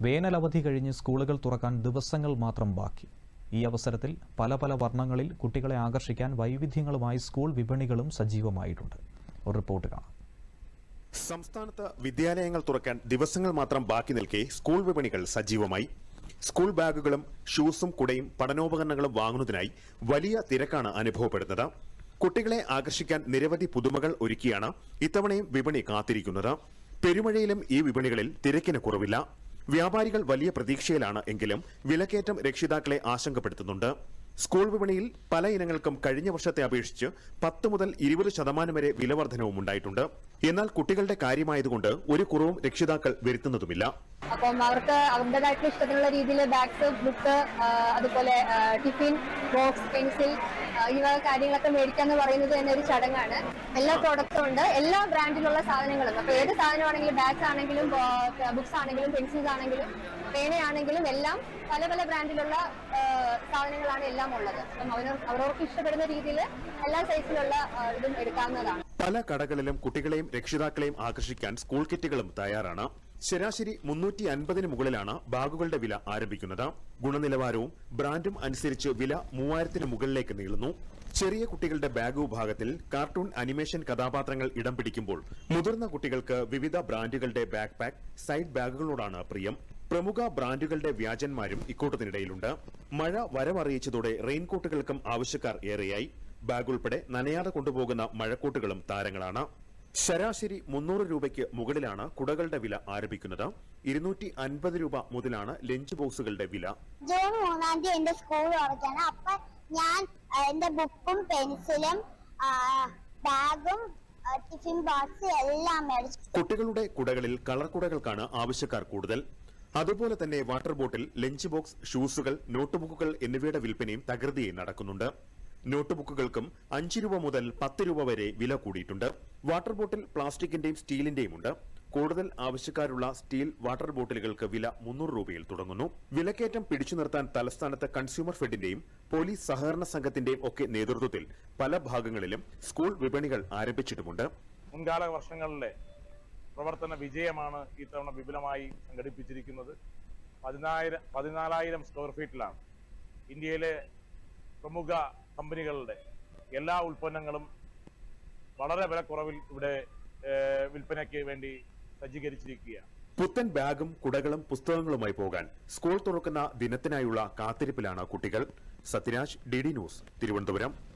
വേനലവധി കഴിഞ്ഞ് സ്കൂളുകൾ തുറക്കാൻ ദിവസങ്ങൾ മാത്രം ബാക്കി. ഈ അവസരത്തിൽ പല പല വർണങ്ങളിൽ കുട്ടികളെ ആകർഷിക്കാൻ വൈവിധ്യങ്ങളുമായി സ്കൂൾ വിപണികളും സജീവമായിട്ടുണ്ട്. ഒരു റിപ്പോർട്ട് കാണാം. സംസ്ഥാനത്ത് വിദ്യാലയങ്ങൾ തുറക്കാൻ ദിവസങ്ങൾ മാത്രം ബാക്കി നിൽക്കെ സ്കൂൾ വിപണികൾ സജീവമായി. സ്കൂൾ ബാഗുകളും ഷൂസും കുടയും പഠനോപകരണങ്ങളും വാങ്ങുന്നതിനായി വലിയ തിരക്കാണ് അനുഭവപ്പെടുന്നത്. കുട്ടികളെ ആകർഷിക്കാൻ നിരവധി പുതുമകൾ ഒരുക്കിയാണ് ഇത്തവണയും വിപണി കാത്തിരിക്കുന്നത്. പെരുമഴയിലും ഈ വിപണികളിൽ തിരക്കിന് കുറവില്ല. വ്യാപാരികൾ വലിയ പ്രതീക്ഷയിലാണ് എങ്കിലും വിലക്കയറ്റം രക്ഷിതാക്കളെ ആശങ്കപ്പെടുത്തുന്നുണ്ട്. സ്കൂൾ വിപണിയിൽ പല ഇനങ്ങൾക്കും കഴിഞ്ഞ വർഷത്തെ അപേക്ഷിച്ച് പത്ത് മുതൽ ഇരുപത് ശതമാനം വരെ വിലവർദ്ധനവും ഉണ്ടായിട്ടുണ്ട്. എന്നാൽ കുട്ടികളുടെ കാര്യമായതുകൊണ്ട് ഒരു കുറവും രക്ഷിതാക്കൾ വരുത്തുന്നതുമില്ല. അപ്പം അവർക്ക് അവരുടേതായിട്ടുള്ള ഇഷ്ടത്തിനുള്ള രീതിയിൽ ബാഗ്സ് ബുക്ക് അതുപോലെ ടിഫിൻ ബോക്സ് പെൻസിൽ ഈ വക കാര്യങ്ങളൊക്കെ മേടിക്കാന്ന് പറയുന്നത് തന്നെ ഒരു ചടങ്ങാണ്. എല്ലാ പ്രോഡക്റ്റും ഉണ്ട്. എല്ലാ ബ്രാൻഡിലുള്ള സാധനങ്ങളും. അപ്പൊ ഏത് സാധനമാണെങ്കിലും ബാഗ്സ് ആണെങ്കിലും ബുക്സ് ആണെങ്കിലും പെൻസിൽസ് ആണെങ്കിലും പേനയാണെങ്കിലും എല്ലാം പല പല ബ്രാൻഡിലുള്ള സാധനങ്ങളാണ് എല്ലാം ഉള്ളത്. അപ്പം അവർ അവരവർക്ക് ഇഷ്ടപ്പെടുന്ന രീതിയിൽ എല്ലാ സൈസിലുള്ള ഇതും എടുക്കാവുന്നതാണ്. പല കടകളിലും കുട്ടികളെയും രക്ഷിതാക്കളെയും ആകർഷിക്കാൻ സ്കൂൾ കിറ്റുകളും തയ്യാറാണ്. ശരാശരി മുന്നൂറ്റി അൻപതിന് മുകളിലാണ് ബാഗുകളുടെ വില ആരംഭിക്കുന്നത്. ഗുണനിലവാരവും ബ്രാൻഡും അനുസരിച്ച് വില മൂവായിരത്തിന് മുകളിലേക്ക് നീളുന്നു. ചെറിയ കുട്ടികളുടെ ബാഗ് വിഭാഗത്തിൽ കാർട്ടൂൺ അനിമേഷൻ കഥാപാത്രങ്ങൾ ഇടം പിടിക്കുമ്പോൾ മുതിർന്ന കുട്ടികൾക്ക് വിവിധ ബ്രാൻഡുകളുടെ ബാക്ക് പാക്ക് സൈഡ് ബാഗുകളോടാണ് പ്രിയം. പ്രമുഖ ബ്രാൻഡുകളുടെ വ്യാജന്മാരും ഇക്കൂട്ടത്തിനിടയിലുണ്ട്. മഴ വരവറിയിച്ചതോടെ റെയിൻകോട്ടുകൾക്കും ആവശ്യക്കാർ ഏറെയായി. ബാഗ് ഉൾപ്പെടെ നനയാതെ കൊണ്ടുപോകുന്ന മഴക്കോട്ടുകളും താരങ്ങളാണ്. ശരാശരി മുന്നൂറ് രൂപയ്ക്ക് മുകളിലാണ് കുടകളുടെ വില ആരംഭിക്കുന്നത്. ഇരുന്നൂറ്റി അൻപത് രൂപ മുതലാണ് ലഞ്ച് ബോക്സുകളുടെ വില. ജൂൺ മൂന്നാം തീയതി എന്റെ സ്കൂൾ തുറക്കാണ് അപ്പൊ ഞാൻ എന്റെ ബുക്കും പെൻസിലും ബാഗും ടിഫിൻ ബോക്സ് എല്ലാം മേടിച്ചു. കുട്ടികളുടെ കുടകളിൽ കളർ കുടകൾക്കാണ് ആവശ്യക്കാർ കൂടുതൽ. അതുപോലെ തന്നെ വാട്ടർ ബോട്ടിൽ ലഞ്ച് ബോക്സ് ഷൂസുകൾ നോട്ട്ബുക്കുകൾ എന്നിവയുടെ വിൽപ്പനയും തകൃതിയായി നടക്കുന്നുണ്ട്. നോട്ട്ബുക്കുകൾക്കും അഞ്ച് രൂപ മുതൽ പത്ത് രൂപ വരെ വില കൂടിയിട്ടുണ്ട്. വാട്ടർ ബോട്ടിൽ പ്ലാസ്റ്റിക്കിന്റെയും സ്റ്റീലിന്റെയും ഉണ്ട്. കൂടുതൽ ആവശ്യക്കാരുള്ള സ്റ്റീൽ വാട്ടർ ബോട്ടിലുകൾക്ക് വില മുന്നൂറ് രൂപയിൽ തുടങ്ങുന്നു. വിലക്കയറ്റം പിടിച്ചു നിർത്താൻ തലസ്ഥാനത്ത് കൺസ്യൂമർ ഫെഡിന്റെയും പോലീസ് സഹകരണ സംഘത്തിന്റെയും ഒക്കെ നേതൃത്വത്തിൽ പല ഭാഗങ്ങളിലും സ്കൂൾ വിപണികൾ ആരംഭിച്ചിട്ടുമുണ്ട്. മുൻകാല വർഷങ്ങളിലെ പ്രവർത്തന വിജയമാണ് ഈ തവണ വിപുലമായി സംഘടിപ്പിച്ചിരിക്കുന്നത്. പതിനായിരം പതിനാലായിരം സ്ക്വയർ ഫീറ്റിലാണ് ഇന്ത്യയിലെ പ്രമുഖ കമ്പനികളുടെ എല്ലാ ഉൽപ്പന്നങ്ങളും വളരെ വിലക്കുറവിൽ ഇവിടെ വിൽപ്പനയ്ക്ക് വേണ്ടി സജ്ജീകരിച്ചിരിക്കുകയാണ്. പുത്തൻ ബാഗും കുടകളും പുസ്തകങ്ങളുമായി പോകാൻ സ്കൂൾ തുറക്കുന്ന ദിനത്തിനായുള്ള കാത്തിരിപ്പിലാണ് കുട്ടികൾ. Sathyaraj D news Thiruvananthapuram.